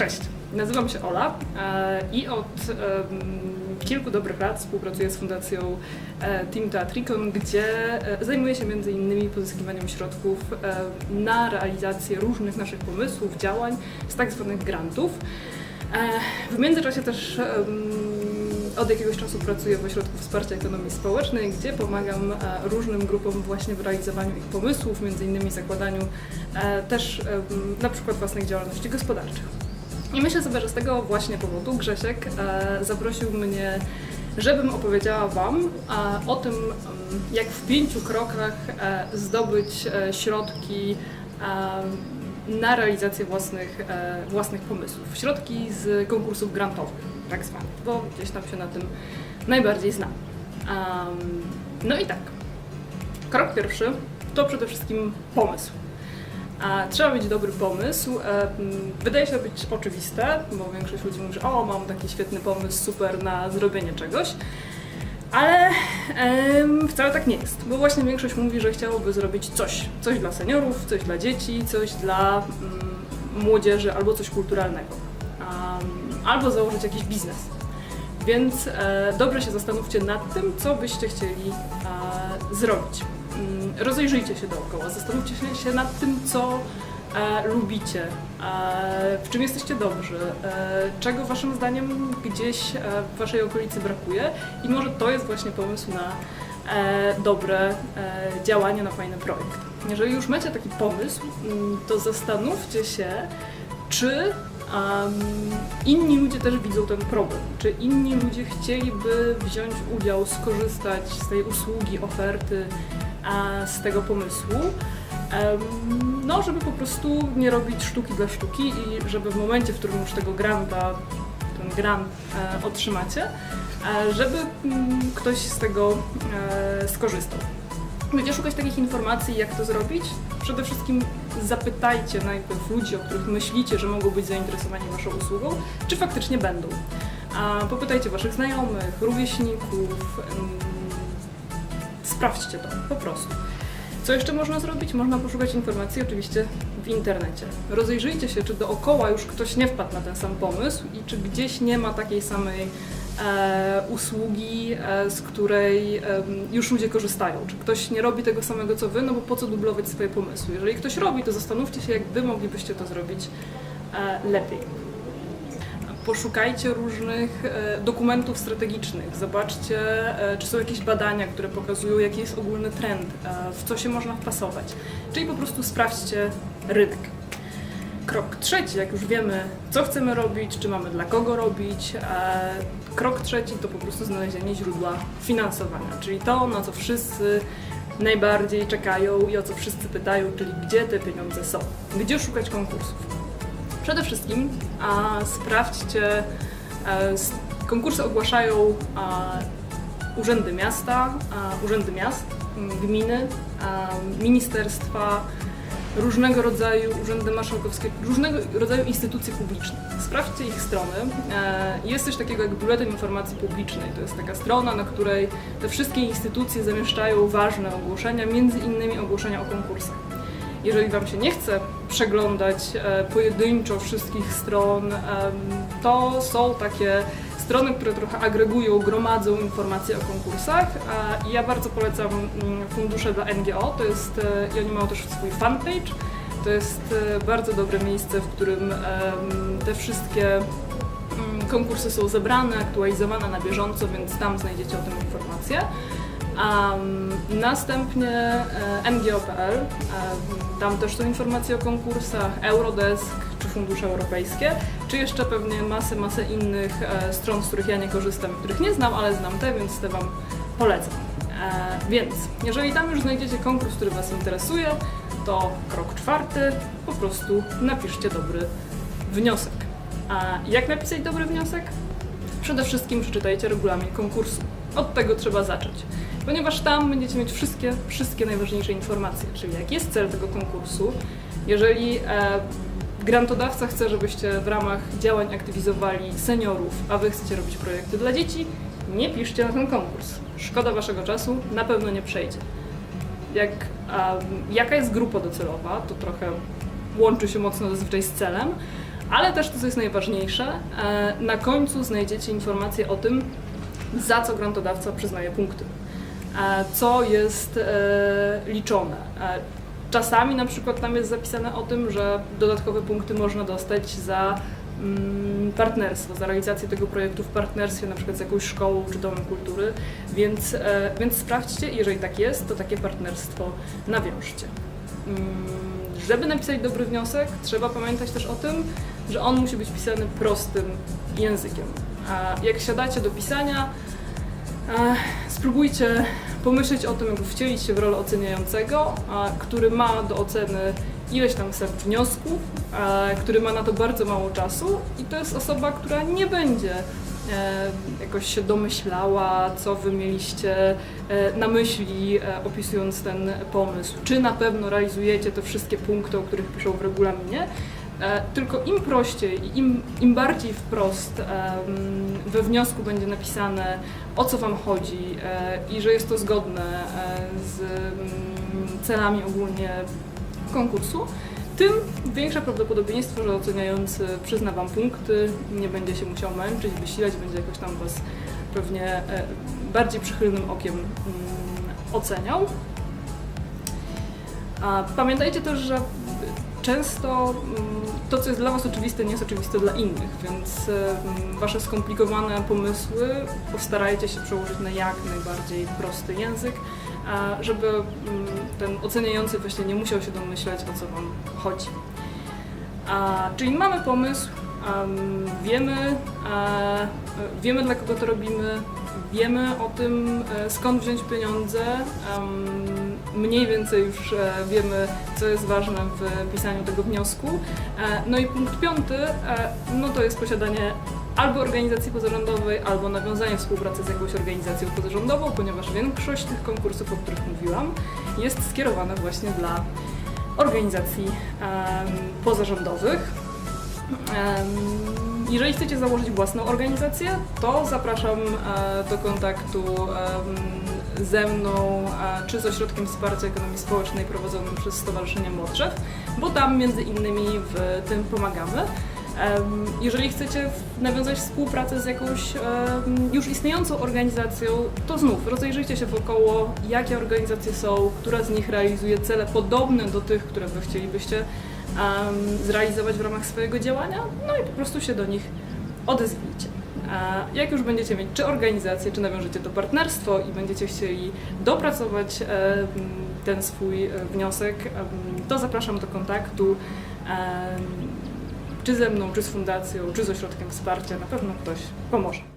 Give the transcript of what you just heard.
Cześć, nazywam się Ola e, i od kilku dobrych lat współpracuję z Fundacją e, Team Teatricon, gdzie e, zajmuję się innymi pozyskiwaniem środków na realizację różnych naszych pomysłów, działań z tak zwanych grantów. W międzyczasie też od jakiegoś czasu pracuję w Ośrodku Wsparcia Ekonomii Społecznej, gdzie pomagam różnym grupom właśnie w realizowaniu ich pomysłów, między innymi zakładaniu też na przykład własnych działalności gospodarczych. I myślę sobie, że z tego właśnie powodu Grzesiek e, zaprosił mnie, żebym opowiedziała Wam e, o tym, em, jak w pięciu krokach e, zdobyć e, środki e, na realizację własnych, e, własnych pomysłów. Środki z konkursów grantowych, tak zwanych, bo gdzieś tam się na tym najbardziej znam. No i tak. Krok pierwszy to przede wszystkim pomysł. Trzeba mieć dobry pomysł. E, m, Wydaje się być oczywiste, bo większość ludzi mówi, że o, mam taki świetny pomysł, super na zrobienie czegoś. Ale em, wcale tak nie jest, bo właśnie większość mówi, że chciałoby zrobić coś. Coś dla seniorów, coś dla dzieci, coś dla mm, młodzieży albo coś kulturalnego. Am, albo założyć jakiś biznes. Więc e, dobrze się zastanówcie nad tym, co byście chcieli e, zrobić. Mm, Rozejrzyjcie się dookoła, zastanówcie się- nad tym, co e, lubicie, e, w czym jesteście dobrzy, e, czego waszym zdaniem gdzieś e, w waszej okolicy brakuje i może to jest właśnie pomysł na e, dobre e, działanie, na fajny projekt. Jeżeli już macie taki pomysł, mm, to zastanówcie się, czy em, inni ludzie też widzą ten problem, czy inni ludzie chcieliby wziąć udział, skorzystać z tej usługi, oferty, z tego pomysłu. No, żeby po prostu nie robić sztuki dla sztuki i żeby w momencie, w którym już tego granta, ten grant e, otrzymacie, e, żeby mm, ktoś z tego e, skorzystał. Gdzie szukać takich informacji, jak to zrobić? Przede wszystkim zapytajcie najpierw ludzi, o których myślicie, że mogą być zainteresowani Waszą usługą, czy faktycznie będą. Popytajcie Waszych znajomych, rówieśników, sprawdźcie to po prostu. Co jeszcze można zrobić? Można poszukać informacji oczywiście w internecie. Rozejrzyjcie się, czy dookoła już ktoś nie wpadł na ten sam pomysł i czy gdzieś nie ma takiej samej e, usługi, e, z której em, już ludzie korzystają. Czy ktoś nie robi tego samego co wy, no bo po co dublować swoje pomysły? Jeżeli ktoś robi, to zastanówcie się, jak wy moglibyście to zrobić e, lepiej poszukajcie różnych e, dokumentów strategicznych, zobaczcie, e, czy są jakieś badania, które pokazują, jaki jest ogólny trend, e, w co się można wpasować. Czyli po prostu sprawdźcie rynek. Krok trzeci, jak już wiemy, co chcemy robić, czy mamy dla kogo robić. Krok trzeci to po prostu znalezienie źródła finansowania, czyli to, na co wszyscy najbardziej czekają i o co wszyscy pytają, czyli gdzie te pieniądze są, gdzie szukać konkursów. Przede wszystkim a, sprawdźcie, e, s- konkursy ogłaszają a, urzędy miasta, a, urzędy miast, gminy, a, ministerstwa, różnego rodzaju urzędy marszałkowskie, różnego rodzaju instytucje publiczne. Sprawdźcie ich strony. E, Jest coś takiego jak Biuletyn Informacji Publicznej. To jest taka strona, na której te wszystkie instytucje zamieszczają ważne ogłoszenia, między innymi ogłoszenia o konkursach. Jeżeli Wam się nie chce przeglądać e, pojedynczo wszystkich stron, to są takie strony, które trochę agregują, gromadzą informacje o konkursach. ja bardzo polecam mm, fundusze dla NGO, to jest, e, i oni mają też swój fanpage. To jest e, bardzo dobre miejsce, w którym te wszystkie mm, konkursy są zebrane, aktualizowane na bieżąco, więc tam znajdziecie o tym informacje. Następnie e, ngo.pl, e, tam też są informacje o konkursach, Eurodesk czy fundusze europejskie, czy jeszcze pewnie masę, masę innych e, stron, z których ja nie korzystam, których nie znam, ale znam te, więc te Wam polecam. E, więc, jeżeli tam już znajdziecie konkurs, który Was interesuje, to krok czwarty, po prostu napiszcie dobry wniosek. A jak napisać dobry wniosek? Przede wszystkim przeczytajcie regulamin konkursu. Od tego trzeba zacząć. Ponieważ tam będziecie mieć wszystkie, wszystkie najważniejsze informacje, czyli jaki jest cel tego konkursu. Jeżeli e, grantodawca chce, żebyście w ramach działań aktywizowali seniorów, a wy chcecie robić projekty dla dzieci, nie piszcie na ten konkurs. Szkoda waszego czasu, na pewno nie przejdzie. Jak, jaka jest grupa docelowa, to trochę łączy się mocno zazwyczaj z celem, Ale też to, co jest najważniejsze, e, na końcu znajdziecie informację o tym, za co grantodawca przyznaje punkty, co jest e, liczone. E, Czasami na przykład tam jest zapisane o tym, że dodatkowe punkty można dostać za mm, partnerstwo, za realizację tego projektu w partnerstwie na przykład z jakąś szkołą czy domem kultury, więc, e, więc sprawdźcie, jeżeli tak jest, to takie partnerstwo nawiążcie. Mm, Żeby napisać dobry wniosek, trzeba pamiętać też o tym, że on musi być pisany prostym językiem. A jak siadacie do pisania, spróbujcie pomyśleć o tym, jak wcielić się w rolę oceniającego, który ma do oceny ileś tam set wniosków, który ma na to bardzo mało czasu i to jest osoba, która nie będzie e, jakoś się domyślała, co wy mieliście e, na myśli, e, opisując ten pomysł. Czy na pewno realizujecie te wszystkie punkty, o których piszą w regulaminie. E, Tylko im prościej i im, im bardziej wprost we wniosku będzie napisane, o co Wam chodzi e, i że jest to zgodne e, z mm, celami ogólnie konkursu, tym większe prawdopodobieństwo, że oceniający przyzna Wam punkty, nie będzie się musiał męczyć, wysilać, będzie jakoś tam Was pewnie bardziej przychylnym okiem mm, oceniał. Pamiętajcie też, że często mm, to, co jest dla Was oczywiste, nie jest oczywiste dla innych, więc Wasze skomplikowane pomysły postarajcie się przełożyć na jak najbardziej prosty język, żeby mm, ten oceniający właśnie nie musiał się domyślać, o co Wam chodzi. Czyli mamy pomysł, em, wiemy, e, wiemy dla kogo to robimy, wiemy o tym e, skąd wziąć pieniądze, em, mniej więcej już e, wiemy co jest ważne w pisaniu tego wniosku. E, no i punkt piąty, e, no to jest posiadanie albo organizacji pozarządowej, albo nawiązanie współpracy z jakąś organizacją pozarządową, ponieważ większość tych konkursów, o których mówiłam, jest skierowana właśnie dla organizacji pozarządowych. Jeżeli chcecie założyć własną organizację, to zapraszam e, do kontaktu ze mną e, czy z Ośrodkiem Wsparcia Ekonomii Społecznej prowadzonym przez Stowarzyszenie Młodrzew, bo tam między innymi w tym pomagamy. Jeżeli chcecie nawiązać współpracę z jakąś już istniejącą organizacją, to znów rozejrzyjcie się wokoło, jakie organizacje są, która z nich realizuje cele podobne do tych, które wy chcielibyście zrealizować w ramach swojego działania, no i po prostu się do nich odezwijcie. Jak już będziecie mieć czy organizację, czy nawiążecie to partnerstwo i będziecie chcieli dopracować ten swój e, wniosek, to zapraszam do kontaktu czy ze mną, czy z fundacją, czy z ośrodkiem wsparcia. Na pewno ktoś pomoże.